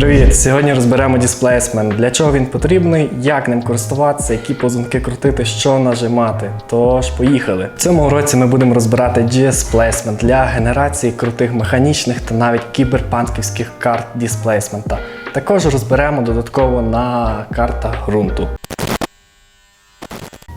Привіт! Сьогодні розберемо дисплейсмент. Для чого він потрібний, як ним користуватися, які позунки крутити, що нажимати. Тож, поїхали. В цьому уроці ми будемо розбирати дисплейсмент для генерації крутих механічних та навіть кіберпанківських карт дисплейсмента. Також розберемо додатково на картах ґрунту.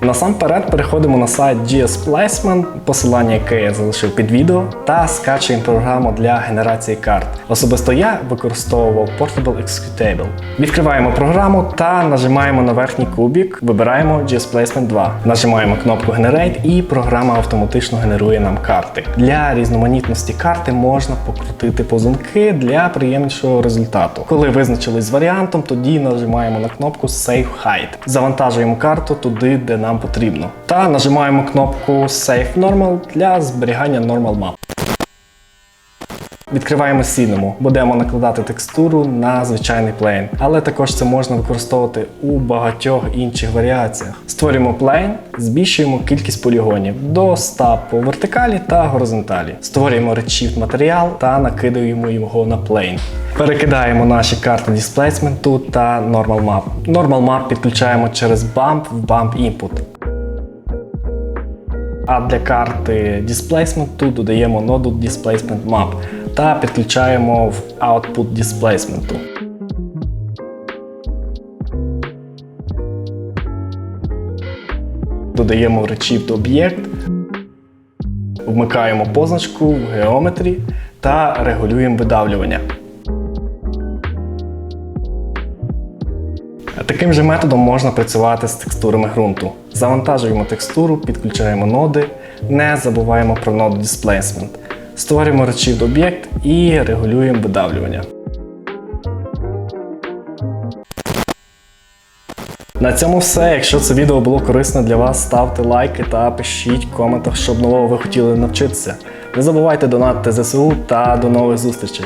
Насамперед переходимо на сайт GS Placement, посилання яке я залишив під відео, та скачуємо програму для генерації карт. Особисто я використовував Portable Executable. Відкриваємо програму та нажимаємо на верхній кубік, вибираємо GS Placement 2. Нажимаємо кнопку Generate і програма автоматично генерує нам карти. Для різноманітності карти можна покрутити позунки для приємнішого результату. Коли визначились з варіантом, тоді нажимаємо на кнопку Save Hide. Завантажуємо карту туди, де нам потрібно. Та нажимаємо кнопку Save Normal для зберігання Normal Map. Відкриваємо Cinema. Будемо накладати текстуру на звичайний плейн, але також це можна використовувати у багатьох інших варіаціях. Створюємо плейн, збільшуємо кількість полігонів до 100 по вертикалі та горизонталі. Створюємо Redshift матеріал та накидаємо його на плейн. Перекидаємо наші карти дисплейсменту та Normal Map. Normal Map підключаємо через Bump в Bump Input. А для карти дисплейсменту додаємо ноду Displacement Map та підключаємо в Output Displacement. Додаємо в Redshift об'єкт, вмикаємо позначку в геометрі та регулюємо видавлювання. Таким же методом можна працювати з текстурами ґрунту. Завантажуємо текстуру, підключаємо ноди, не забуваємо про ноду Displacement. Створюємо Redshift об'єкт і регулюємо видавлювання. На цьому все. Якщо це відео було корисне для вас, ставте лайки та пишіть в коментах, щоб нового ви хотіли навчитися. Не забувайте донатити ЗСУ та до нових зустрічей!